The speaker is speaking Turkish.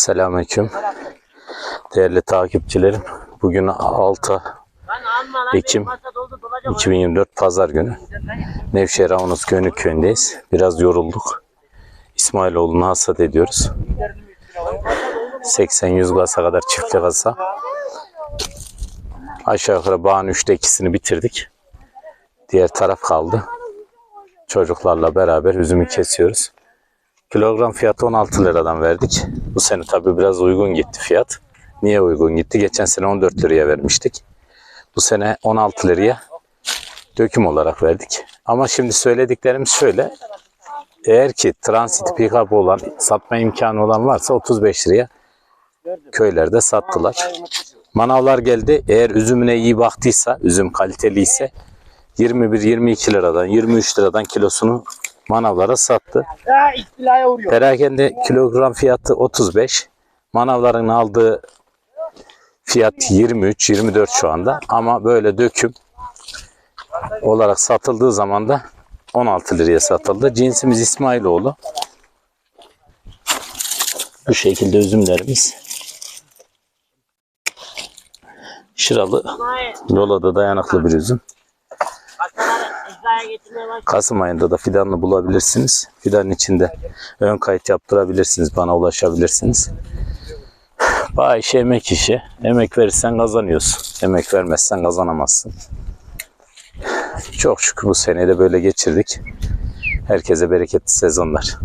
Selamünaleyküm. Değerli takipçilerim. Bugün 6 Ekim 2024 Pazar günü. Nevşehir Avanos Gönül Köyü'ndeyiz. Biraz yorulduk. İsmailoğlu'nu hasat ediyoruz. 80-100 gasa kadar çiftli gasa. Aşağı yukarı bağın üçte ikisini bitirdik. Diğer taraf kaldı. Çocuklarla beraber üzümü kesiyoruz. Kilogram fiyatı 16 liradan verdik. Bu sene tabii biraz uygun gitti fiyat. Niye uygun gitti? Geçen sene 14 liraya vermiştik. Bu sene 16 liraya döküm olarak verdik. Ama şimdi söylediklerimiz şöyle. Eğer ki transit pick-up olan, satma imkanı olan varsa 35 liraya köylerde sattılar. Manavlar geldi. Eğer üzümüne iyi baktıysa, üzüm kaliteliyse 21-22 liradan, 23 liradan kilosunu manavlara sattı. Perakende kilogram fiyatı 35. Manavların aldığı fiyat 23-24 şu anda. Ama böyle döküm olarak satıldığı zaman da 16 liraya satıldı. Cinsimiz İsmailoğlu. Bu şekilde üzümlerimiz. Şıralı. Yolada dayanıklı bir üzüm. Kasım ayında da fidanını bulabilirsiniz. Fidanın içinde ön kayıt yaptırabilirsiniz. Bana ulaşabilirsiniz. Bağ işi emek işi. Emek verirsen kazanıyorsun. Emek vermezsen kazanamazsın. Çok şükür bu seneyi de böyle geçirdik. Herkese bereketli sezonlar.